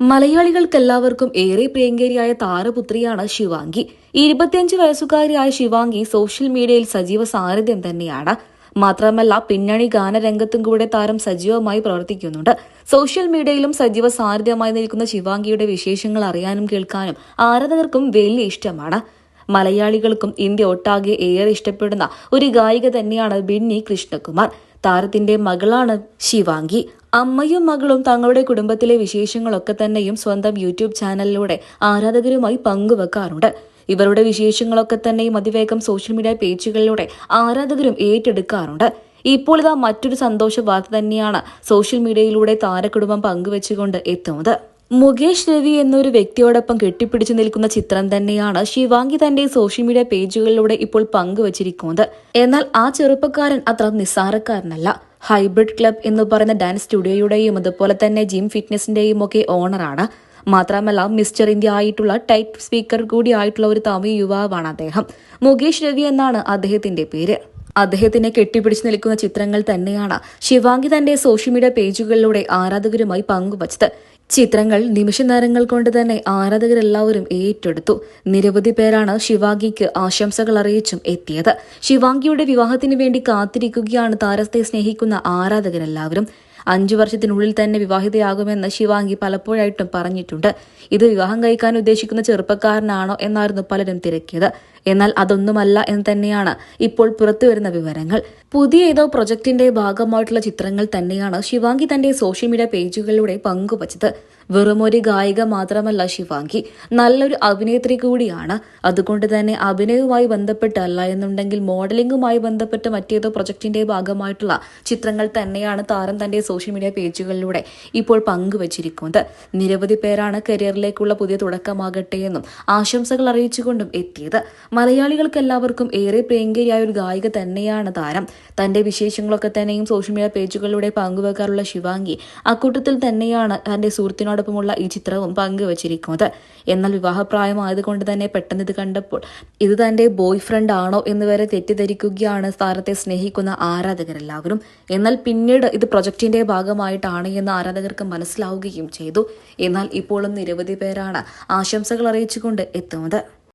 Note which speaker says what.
Speaker 1: മലയാളികൾക്കെല്ലാവർക്കും ഏറെ പ്രിയങ്കരിയായ താരപുത്രിയാണ് ശിവാംഗി ഇരുപത്തിയഞ്ച് വയസ്സുകാരിയായ ശിവാംഗി സോഷ്യൽ മീഡിയയിൽ സജീവ സാന്നിധ്യം തന്നെയാണ്. മാത്രമല്ല പിന്നണി ഗാനരംഗത്തും കൂടെ താരം സജീവമായി പ്രവർത്തിക്കുന്നുണ്ട്. സോഷ്യൽ മീഡിയയിലും സജീവ സാന്നിധ്യമായി നിൽക്കുന്ന ശിവാംഗിയുടെ വിശേഷങ്ങൾ അറിയാനും കേൾക്കാനും ആരാധകർക്കും വലിയ ഇഷ്ടമാണ്. മലയാളികൾക്കും ഇന്ത്യ ഒട്ടാകെ ഏറെ ഇഷ്ടപ്പെടുന്ന ഒരു ഗായിക തന്നെയാണ് ബിന്നി കൃഷ്ണകുമാർ. താരത്തിന്റെ മകളാണ് ശിവാംഗി അമ്മയും മകളും തങ്ങളുടെ കുടുംബത്തിലെ വിശേഷങ്ങളൊക്കെ തന്നെയും സ്വന്തം യൂട്യൂബ് ചാനലിലൂടെ ആരാധകരുമായി പങ്കുവെക്കാറുണ്ട്. ഇവരുടെ വിശേഷങ്ങളൊക്കെ തന്നെയും അതിവേഗം സോഷ്യൽ മീഡിയ പേജുകളിലൂടെ ആരാധകരും ഏറ്റെടുക്കാറുണ്ട്. ഇപ്പോൾ ഇതാ മറ്റൊരു സന്തോഷ വാർത്ത തന്നെയാണ് സോഷ്യൽ മീഡിയയിലൂടെ താരകുടുംബം പങ്കുവെച്ചുകൊണ്ട് എത്തുന്നത്. മുകേഷ് രവി എന്നൊരു വ്യക്തിയോടൊപ്പം കെട്ടിപ്പിടിച്ചു നിൽക്കുന്ന ചിത്രം തന്നെയാണ് ശിവാംഗി തന്റെ സോഷ്യൽ മീഡിയ പേജുകളിലൂടെ ഇപ്പോൾ പങ്കുവച്ചിരിക്കുന്നത്. എന്നാൽ ആ ചെറുപ്പക്കാരൻ അത്ര നിസ്സാരക്കാരനല്ല. ഹൈബ്രിഡ് ക്ലബ് എന്ന് പറയുന്ന ഡാൻസ് സ്റ്റുഡിയോയുടെയും അതുപോലെ തന്നെ ജിം ഫിറ്റ്നസിന്റെയും ഒക്കെ ഓണറാണ്. മാത്രമല്ല മിസ്റ്റർ ഇന്ത്യ ആയിട്ടുള്ള ടൈറ്റ് സ്പീക്കർ കൂടി ആയിട്ടുള്ള ഒരു തമിഴ് യുവാവാണ് അദ്ദേഹം. മുകേഷ് രവി എന്നാണ് അദ്ദേഹത്തിന്റെ പേര്. അദ്ദേഹത്തിനെ കെട്ടിപ്പിടിച്ചു നിൽക്കുന്ന ചിത്രങ്ങൾ തന്നെയാണ് ശിവാംഗി തന്റെ സോഷ്യൽ മീഡിയ പേജുകളിലൂടെ ആരാധകരുമായി പങ്കുവച്ചത്. ചിത്രങ്ങൾ നിമിഷനേരങ്ങൾ കൊണ്ട് തന്നെ ആരാധകരെല്ലാവരും ഏറ്റെടുത്തു. നിരവധി പേരാണ് ശിവാംഗിക്ക് ആശംസകൾ അറിയിച്ചും എത്തിയത്. ശിവാംഗിയുടെ വിവാഹത്തിന് വേണ്ടി കാത്തിരിക്കുകയാണ് താരത്തെ സ്നേഹിക്കുന്ന ആരാധകരെല്ലാവരും. അഞ്ചു വർഷത്തിനുള്ളിൽ തന്നെ വിവാഹിതയാകുമെന്ന് ശിവാംഗി പലപ്പോഴായിട്ടും പറഞ്ഞിട്ടുണ്ട്. ഇത് വിവാഹം കഴിക്കാൻ ഉദ്ദേശിക്കുന്ന ചെറുപ്പക്കാരനാണോ എന്നായിരുന്നു പലരും തിരക്കിയത്. എന്നാൽ അതൊന്നുമല്ല എന്ന് തന്നെയാണ് ഇപ്പോൾ പുറത്തുവരുന്ന വിവരങ്ങൾ. പുതിയ ഏതോ പ്രൊജക്ടിന്റെ ഭാഗമായിട്ടുള്ള ചിത്രങ്ങൾ തന്നെയാണ് ശിവാംഗി തന്റെ സോഷ്യൽ മീഡിയ പേജുകളിലൂടെ പങ്കുവച്ചത്. വെറുമൊരു ഗായിക മാത്രമല്ല ശിവാംഗി നല്ലൊരു അഭിനേത്രി കൂടിയാണ്. അതുകൊണ്ട് തന്നെ അഭിനയവുമായി ബന്ധപ്പെട്ടല്ല എന്നുണ്ടെങ്കിൽ മോഡലിംഗുമായി ബന്ധപ്പെട്ട് മറ്റേതോ പ്രൊജക്ടിന്റെ ഭാഗമായിട്ടുള്ള ചിത്രങ്ങൾ തന്നെയാണ് താരം തന്റെ സോഷ്യൽ മീഡിയ പേജുകളിലൂടെ ഇപ്പോൾ പങ്കുവച്ചിരിക്കുന്നത്. നിരവധി പേരാണ് കരിയറിലേക്കുള്ള പുതിയ തുടക്കമാകട്ടെ എന്നും ആശംസകൾ അറിയിച്ചുകൊണ്ടും എത്തിയത്. മലയാളികൾക്ക് എല്ലാവർക്കും ഏറെ പ്രിയങ്കരിയായ ഒരു ഗായിക തന്നെയാണ് താരം. തന്റെ വിശേഷങ്ങളൊക്കെ തന്നെയും സോഷ്യൽ മീഡിയ പേജുകളിലൂടെ പങ്കുവെക്കാറുള്ള ശിവാംഗി അക്കൂട്ടത്തിൽ തന്നെയാണ് തന്റെ സുഹൃത്തിനോടൊപ്പമുള്ള ഈ ചിത്രവും പങ്കുവച്ചിരിക്കുന്നത്. എന്നാൽ വിവാഹപ്രായമായതുകൊണ്ട് തന്നെ പെട്ടെന്ന് ഇത് കണ്ടപ്പോൾ ഇത് തന്റെ ബോയ് ഫ്രണ്ട് ആണോ എന്ന് വരെ തെറ്റിദ്ധരിക്കുകയാണ് താരത്തെ സ്നേഹിക്കുന്ന ആരാധകരെല്ലാവരും. എന്നാൽ പിന്നീട് ഇത് പ്രൊജക്ടിന്റെ ഭാഗമായിട്ടാണ് എന്ന് ആരാധകർക്ക് മനസ്സിലാവുകയും ചെയ്തു. എന്നാൽ ഇപ്പോഴും നിരവധി പേരാണ് ആശംസകൾ അറിയിച്ചുകൊണ്ട് എത്തുന്നത്.